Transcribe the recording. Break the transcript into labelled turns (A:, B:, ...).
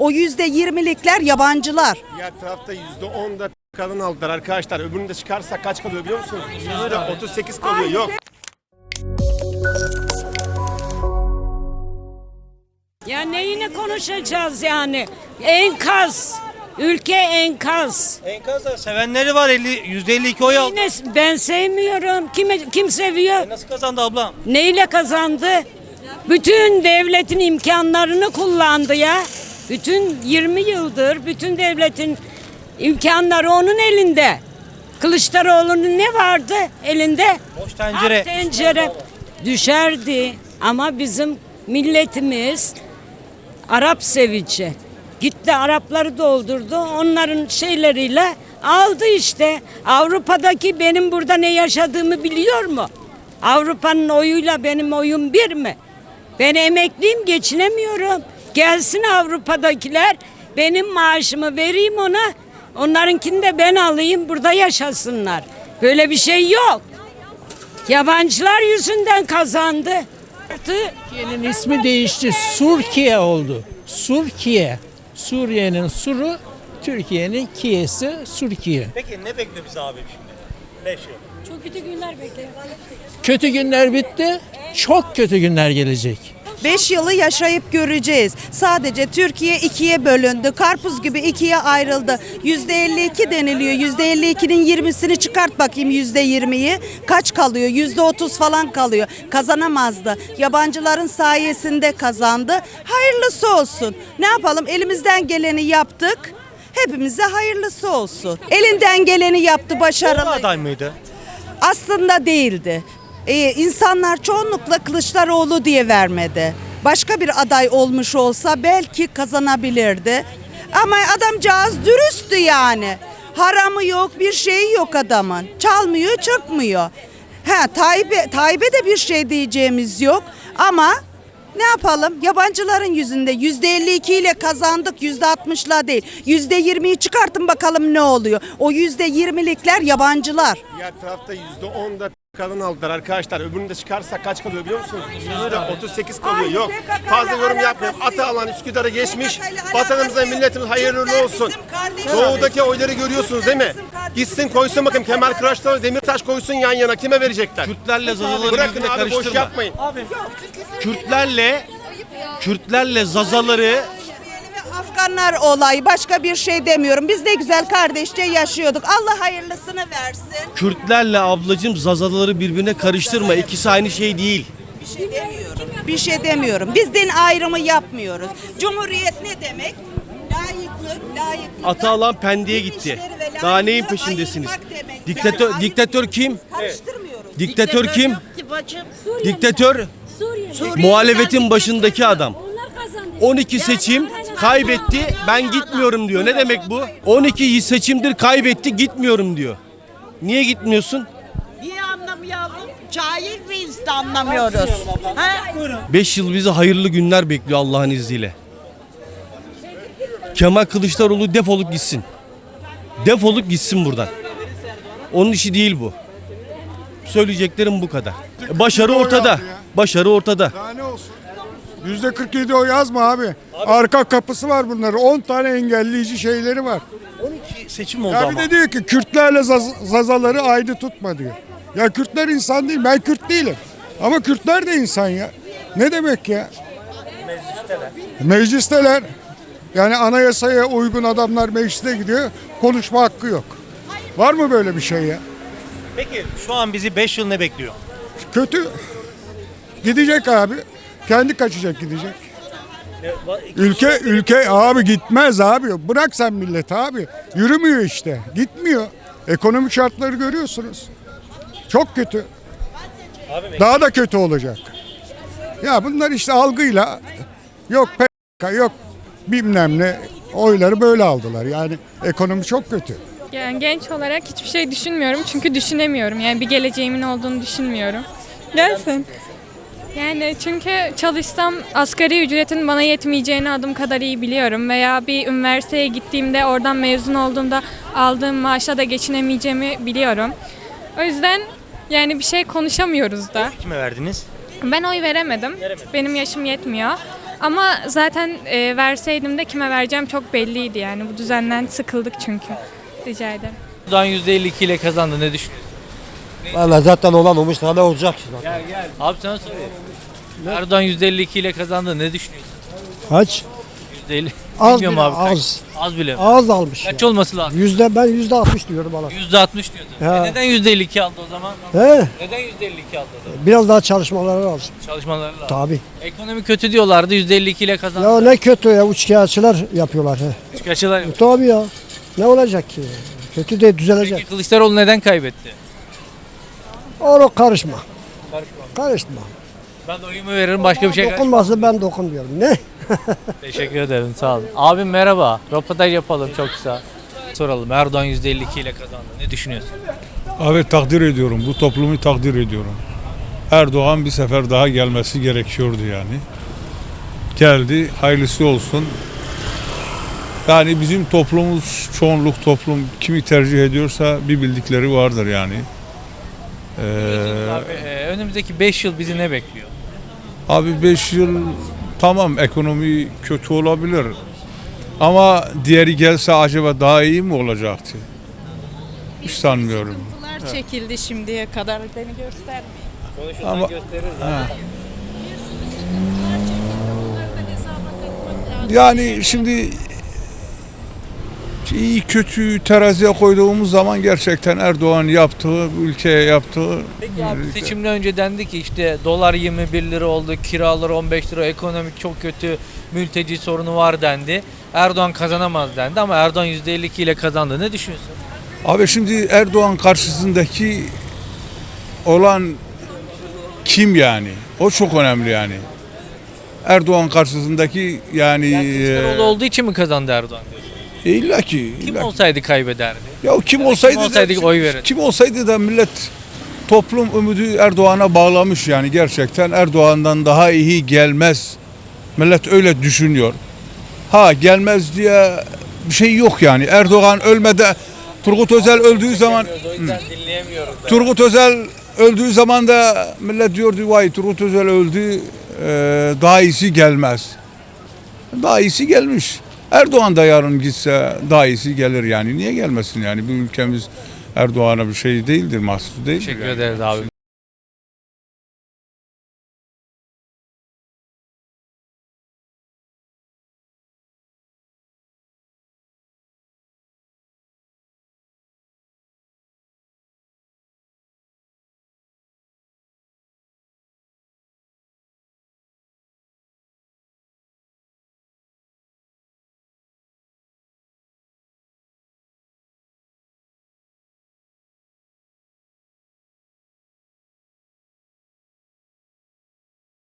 A: O yüzde yirmilikler yabancılar.
B: Diğer tarafta %10 da kadın aldılar arkadaşlar. Öbürünü de çıkarsak kaç kalıyor biliyor musunuz? %38 kalıyor. Yok.
C: Ya neyini konuşacağız yani? Enkaz. Ülke enkaz.
D: Enkazlar sevenleri var 50 %52 oy aldı.
C: Yine ben sevmiyorum. Kim, kim seviyor?
D: Nasıl kazandı ablam?
C: Neyle kazandı? Bütün devletin imkanlarını kullandı ya. Bütün 20 yıldır bütün devletin imkanları onun elinde. Kılıçdaroğlu'nun ne vardı elinde?
D: Boş tencere.
C: Ah, tencere düşerdi ama bizim milletimiz Arap sevici. Gitti Arapları doldurdu. Onların şeyleriyle aldı işte. Avrupa'daki benim burada ne yaşadığımı biliyor mu? Avrupa'nın oyuyla benim oyum bir mi? Ben emekliyim geçinemiyorum. Gelsin Avrupa'dakiler benim maaşımı vereyim ona. Onlarınkini de ben alayım burada yaşasınlar. Böyle bir şey yok. Yabancılar yüzünden kazandı.
E: Türkiye'nin ismi değişti. Surkiye oldu. Surkiye. Suriye'nin suru, Türkiye'nin kiyesi Surkiye.
D: Peki ne bekliyor bizi abi şimdi? 5 yıl.
E: Kötü günler bitti. Çok kötü günler gelecek.
A: 5 yılı yaşayıp göreceğiz. Sadece Türkiye ikiye bölündü. Karpuz gibi ikiye ayrıldı. %52 deniliyor. %52'nin 20'sini çıkart bakayım %20'yi. Kaç kalıyor? %30 falan kalıyor. Kazanamazdı. Yabancıların sayesinde kazandı. Hayırlısı olsun. Ne yapalım? Elimizden geleni yaptık. Hepimize hayırlısı olsun. Elinden geleni yaptı başarılı.
D: aday mıydı?
A: aslında değildi. Ee, insanlar çoğunlukla Kılıçdaroğlu diye vermedi. Başka bir aday olmuş olsa belki kazanabilirdi. Ama adamcağız dürüsttü yani. Haramı yok, bir şeyi yok adamın. Çalmıyor, çırpmıyor. Ha Tayyip'e Tayyip'e de bir şey diyeceğimiz yok ama ne yapalım? Yabancıların yüzünde yüzde 52 ile kazandık yüzde 60'la değil. Yüzde 20'yi çıkartın bakalım ne oluyor. O yüzde 20'likler yabancılar.
B: Diğer tarafta %10 da kadın aldılar arkadaşlar. Öbürünü de çıkarsak kaç kalıyor biliyor musunuz? %38 kalıyor. Yok. Fazla yorum
A: alakası
B: yapmayayım.
A: yok.
B: Atalan Üsküdar'ı geçmiş. Vatanımıza, milletimiz hayırlı olsun. Doğudaki oyları görüyorsunuz değil mi? Gitsin koysun bakayım Kemal Kılıçdaroğlu Demirtaş koysun yan yana. Kime verecekler?
F: Kürtlerle zazaları
B: Bırakın
F: birbirine
B: abi boş
F: karıştırma.
B: yapmayın.
F: Kürtlerle Kürtlerle zazaları
A: Afganlar olayı başka bir şey demiyorum. Biz ne güzel kardeşçe yaşıyorduk. Allah hayırlısını versin.
F: Kürtlerle ablacım zazaları birbirine karıştırma. İkisi aynı şey değil.
A: Bir şey demiyorum. Bir şey demiyorum. Biz din ayrımı yapmıyoruz. Cumhuriyet ne demek? Layıklık, layıklık.
F: Atalan Pendik'e gitti. Daha neyin peşindesiniz? Diktatör diktatör kim?
A: Karıştırmıyoruz.
F: Diktatör kim? Diktatör muhalefetin başındaki adam. 12 seçim kaybetti ben gitmiyorum diyor. Ne demek bu? 12 seçimdir kaybetti gitmiyorum diyor. Niye gitmiyorsun?
G: Niye anlamayalım? Cahil miyiz de anlamıyoruz. Ha?
F: 5 yıl bizi hayırlı günler bekliyor Allah'ın izniyle. Kemal Kılıçdaroğlu defolup gitsin. Defolup gitsin buradan. Onun işi değil bu. Söyleyeceklerim bu kadar. Başarı ortada. Başarı ortada.
H: Daha ne olsun? Yüzde 47 o yazma abi. Arka kapısı var bunların. 10 tane engelleyici şeyleri var.
D: 12 seçim oldu
H: Ya bir
D: ama.
H: de diyor ki Kürtlerle zaz- zazaları aynı tutma diyor. Ya Kürtler insan değil. Ben Kürt değilim. Ama Kürtler de insan ya. Ne demek ya? Meclisteler. Meclisteler. Yani anayasaya uygun adamlar mecliste gidiyor. Konuşma hakkı yok. Var mı böyle bir şey ya?
D: Peki şu an bizi 5 yıl ne bekliyor?
H: Kötü. Gidecek abi. Kendi kaçacak gidecek. Ülke ülke abi gitmez abi. Bırak sen millet abi. Yürümüyor işte. Gitmiyor. Ekonomik şartları görüyorsunuz. Çok kötü. Daha da kötü olacak. Ya bunlar işte algıyla yok PKK yok bilmem ne oyları böyle aldılar. Yani ekonomi çok kötü.
I: Yani genç olarak hiçbir şey düşünmüyorum çünkü düşünemiyorum. Yani bir geleceğimin olduğunu düşünmüyorum. Gelsin. Yani çünkü çalışsam asgari ücretin bana yetmeyeceğini adım kadar iyi biliyorum. Veya bir üniversiteye gittiğimde oradan mezun olduğumda aldığım maaşla da geçinemeyeceğimi biliyorum. O yüzden yani bir şey konuşamıyoruz da.
D: Kime verdiniz?
I: Ben oy veremedim. Benim yaşım yetmiyor. Ama zaten e, verseydim de kime vereceğim çok belliydi yani. Bu düzenden sıkıldık çünkü. Rica ederim.
J: Erdoğan %52 ile kazandı. Ne düşünüyorsun?
K: Valla zaten olamamış ne olacak ki zaten.
J: Gel gel. Abi sana sorayım. Erdoğan %52 ile kazandı. Ne düşünüyorsun?
K: Kaç?
J: %50.
K: Az
J: Bilmiyorum
K: bile,
J: abi. Kaç?
K: az.
J: Az bile. mi?
K: Az almış.
J: Kaç olması lazım?
K: Yüzde ben yüzde altmış diyorum bana.
J: %60 diyorsun.
K: Ya.
J: E neden %52 aldı o zaman?
K: He,
J: Neden %52 aldı o zaman?
K: biraz daha çalışmaları lazım.
J: Çalışmaları lazım.
K: Tabi.
J: Ekonomi kötü diyorlardı. %52 ile kazandı.
K: Ya ne kötü ya uçkağıtçılar yapıyorlar. He.
J: Çıkarçılar yok.
K: Tabi ya. Ne olacak ki? Kötü de düzelecek.
J: Peki Kılıçdaroğlu neden kaybetti?
K: Onu karışma. Karışma.
J: Ben de oyumu veririm başka bir şey karışmam.
K: Dokunması ben dokunmuyorum. Ne?
J: Teşekkür ederim sağ olun. Abim merhaba. Röportaj yapalım çok kısa. Soralım Erdoğan %52 ile kazandı. Ne düşünüyorsun?
L: Abi takdir ediyorum. Bu toplumu takdir ediyorum. Erdoğan bir sefer daha gelmesi gerekiyordu yani. Geldi. Hayırlısı olsun. Yani bizim toplumumuz çoğunluk toplum kimi tercih ediyorsa bir bildikleri vardır yani. Ee,
J: Abi, e, önümüzdeki 5 yıl bizi ne bekliyor?
L: Abi 5 yıl tamam ekonomi kötü olabilir. Ama diğeri gelse acaba daha iyi mi olacaktı? Hiç sanmıyorum.
M: çekildi şimdiye kadar beni göstermeyin.
L: Ama yani şimdi iyi kötü teraziye koyduğumuz zaman gerçekten Erdoğan yaptığı, ülkeye yaptığı
J: Peki abi seçimden önce dendi ki işte dolar 21 lira oldu, kiralar 15 lira, ekonomik çok kötü, mülteci sorunu var dendi. Erdoğan kazanamaz dendi ama Erdoğan %52 ile kazandı. Ne düşünüyorsun?
L: Abi şimdi Erdoğan karşısındaki olan kim yani? O çok önemli yani. Erdoğan karşısındaki yani
J: Yani Kılıçdaroğlu olduğu için mi kazandı Erdoğan?
L: E, illa ki
J: Kim
L: illa ki.
J: olsaydı kaybederdi?
L: Ya kim olsaydı,
J: kim olsaydı
L: da,
J: oy verirdi.
L: Kim olsaydı da millet toplum ümidi Erdoğan'a bağlamış yani gerçekten Erdoğan'dan daha iyi gelmez. Millet öyle düşünüyor. Ha gelmez diye bir şey yok yani. Erdoğan ölmede Turgut Özel öldüğü zaman. Turgut Özel öldüğü zaman da millet diyordu vay Turgut Özel öldü daha iyisi gelmez. Daha iyisi gelmiş. Erdoğan da yarın gitse daha iyisi gelir yani. Niye gelmesin yani? Bu ülkemiz Erdoğan'a bir şey değildir, mahsus değildir.
J: Teşekkür
L: yani.
J: ederiz abi.